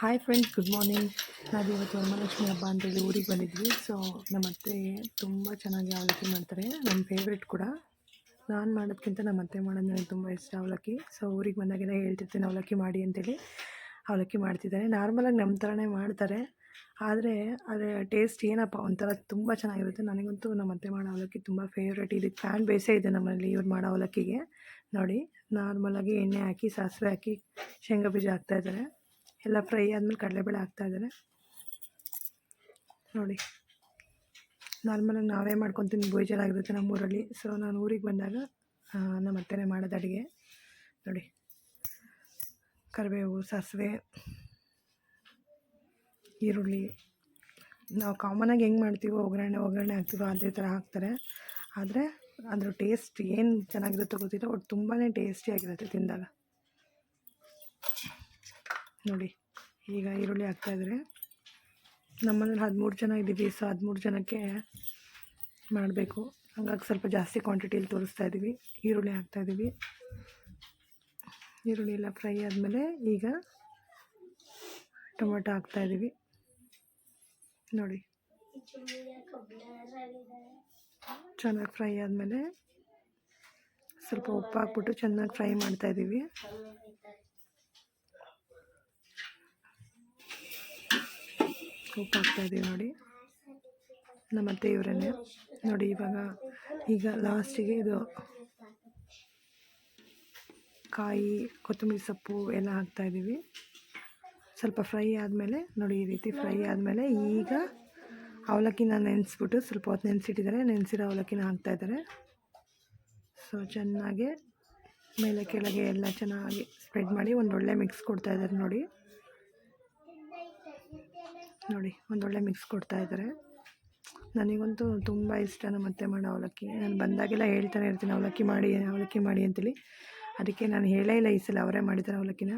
Hi friends good morning ನಾವು ಇವತ್ತು ವರಮಹಾಲಕ್ಷ್ಮಿ ಹಬ್ಬ ಅಂತೇಳಿ ಊರಿಗೆ ಬಂದಿದ್ವಿ. ಸೊ ನಮ್ಮ ಅತ್ತೆ ತುಂಬ ಚೆನ್ನಾಗಿ ಅವಲಕ್ಕಿ ಮಾಡ್ತಾರೆ. ನನ್ನ ಫೇವ್ರೆಟ್ ಕೂಡ. ನಾನು ಮಾಡೋದಕ್ಕಿಂತ ನಮ್ಮ ಅತ್ತೆ ಮಾಡೋದು ನನಗೆ ತುಂಬ ಇಷ್ಟ ಅವಲಕ್ಕಿ. ಸೊ ಊರಿಗೆ ಬಂದಾಗೆಲ್ಲ ಹೇಳ್ತಿರ್ತೀನಿ, ಅವಲಕ್ಕಿ ಮಾಡಿ ಅಂತೇಳಿ. ಅವಲಕ್ಕಿ ಮಾಡ್ತಿದ್ದಾರೆ. ನಾರ್ಮಲಾಗಿ ನಮ್ಮ ಥರನೇ ಮಾಡ್ತಾರೆ. ಆದರೆ ಅದರ ಟೇಸ್ಟ್ ಏನಪ್ಪ, ಒಂಥರ ತುಂಬ ಚೆನ್ನಾಗಿರುತ್ತೆ. ನನಗಂತೂ ನಮ್ಮ ಅತ್ತೆ ಮಾಡೋ ಅವಲಕ್ಕಿ ತುಂಬ ಫೇವ್ರೇಟ್ ಇದಕ್ಕೆ ಫ್ಯಾನ್ ಬೇಸೇ ಇದೆ ನಮ್ಮಲ್ಲಿ ಇವ್ರು ಮಾಡೋ ಅವಲಕ್ಕಿಗೆ. ನೋಡಿ ನಾರ್ಮಲಾಗಿ ಎಣ್ಣೆ ಹಾಕಿ, ಸಾಸಿವೆ ಹಾಕಿ, ಶೇಂಗಾ ಬೀಜ ಹಾಕ್ತಾಯಿದ್ದಾರೆ ಎಲ್ಲ ಫ್ರೈ ಆದಮೇಲೆ ಕಡಲೆಬೇಳೆ ಹಾಕ್ತಾಯಿದ್ದಾರೆ ನೋಡಿ ನಾರ್ಮಲಾಗಿ ನಾವೇ ಮಾಡ್ಕೊತೀನಿ ಬೇಜಾರಾಗಿರುತ್ತೆ ನಮ್ಮೂರಲ್ಲಿ. ಸೊ ನಾನು ಊರಿಗೆ ಬಂದಾಗ ನಮ್ಮ ಅತ್ತೆನೇ ಮಾಡೋದು ಅಡುಗೆ. ನೋಡಿ, ಕರಿಬೇವು, ಸಾಸಿವೆ, ಈರುಳ್ಳಿ. ನಾವು ಕಾಮನಾಗಿ ಹೆಂಗೆ ಮಾಡ್ತೀವೋ, ಒಗ್ಗರಣೆ ಒಗ್ಗರಣೆ ಹಾಕ್ತೀವೋ, ಅದೇ ಥರ ಹಾಕ್ತಾರೆ. ಆದರೆ, ಅದ್ರ ಟೇಸ್ಟ್ ಏನು ಚೆನ್ನಾಗಿರುತ್ತೋ ಗೊತ್ತಿಲ್ಲ ಒಟ್ಟು ತುಂಬಾ ಟೇಸ್ಟಿಯಾಗಿರುತ್ತೆ ತಿಂದಾಗ. ನೋಡಿ. ಈಗ ಈರುಳ್ಳಿ ಹಾಕ್ತಾಯಿದ್ರೆ ನಮ್ಮನೇಲಿ ಹದಿಮೂರು ಜನ ಇದ್ದೀವಿ ಸೊ ಹದಿಮೂರು ಜನಕ್ಕೆ ಮಾಡಬೇಕು. ಹಾಗಾಗಿ ಸ್ವಲ್ಪ ಜಾಸ್ತಿ ಕ್ವಾಂಟಿಟಿಯಲ್ಲಿ ತೋರಿಸ್ತಾ ಇದ್ದೀವಿ. ಈರುಳ್ಳಿ ಹಾಕ್ತಾಯಿದ್ದೀವಿ ಈರುಳ್ಳಿ ಎಲ್ಲ ಫ್ರೈ ಆದಮೇಲೆ ಈಗ ಟೊಮೆಟೊ ಹಾಕ್ತಾಯಿದ್ದೀವಿ ನೋಡಿ. ಚೆನ್ನಾಗಿ ಫ್ರೈ ಆದಮೇಲೆ ಸ್ವಲ್ಪ ಉಪ್ಪು ಹಾಕ್ಬಿಟ್ಟು ಚೆನ್ನಾಗಿ ಫ್ರೈ ಮಾಡ್ತಾಯಿದ್ದೀವಿ ಉಪ್ಪು ಹಾಕ್ತಾಯಿದ್ದೀವಿ ನೋಡಿ. ನಮ್ಮ ಇವರನ್ನೇ ನೋಡಿ ಇವಾಗ ಈಗ ಲಾಸ್ಟಿಗೆ ಇದು ಕಾಯಿ, ಕೊತ್ತಂಬರಿ ಸೊಪ್ಪು ಎಲ್ಲ ಹಾಕ್ತಾಯಿದ್ದೀವಿ ಸ್ವಲ್ಪ ಫ್ರೈ ಆದಮೇಲೆ ನೋಡಿ ಈ ರೀತಿ ಫ್ರೈ ಆದಮೇಲೆ ಈಗ ಅವಲಕ್ಕಿನ ನೆನೆಸ್ಬಿಟ್ಟು ಸ್ವಲ್ಪ ಹೊತ್ತು ನೆನೆಸಿಟ್ಟಿದ್ದಾರೆ. ನೆನೆಸಿರೋ ಅವಲಕ್ಕಿನ ಹಾಕ್ತಾಯಿದ್ದಾರೆ ಸೊ ಚೆನ್ನಾಗಿ ಮೇಲೆ ಕೆಳಗೆ ಎಲ್ಲ ಚೆನ್ನಾಗಿ ಸ್ಪ್ರೆಡ್ ಮಾಡಿ ಒಂದೊಳ್ಳೆ ಮಿಕ್ಸ್ ಕೊಡ್ತಾಯಿದ್ದಾರೆ ನೋಡಿ. ನೋಡಿ, ಒಂದೊಳ್ಳೆ ಮಿಕ್ಸ್ ಕೊಡ್ತಾ ಇದ್ದಾರೆ. ನನಗಂತೂ ತುಂಬ ಇಷ್ಟ ನಮ್ಮ ಅತ್ತೆ ಮಾಡೋ ಅವಲಕ್ಕಿ. ನಾನು ಬಂದಾಗೆಲ್ಲ ಹೇಳ್ತಾನೆ ಇರ್ತೀನಿ, ಅವಲಕ್ಕಿ ಮಾಡಿ ಅವಲಕ್ಕಿ ಮಾಡಿ ಅಂತೇಳಿ ಅದಕ್ಕೆ ನಾನು ಹೇಳೇ ಇಲ್ಲ ಈ ಸಲ ಅವರೇ ಮಾಡಿದ್ದಾರೆ ಅವಲಕ್ಕಿನ.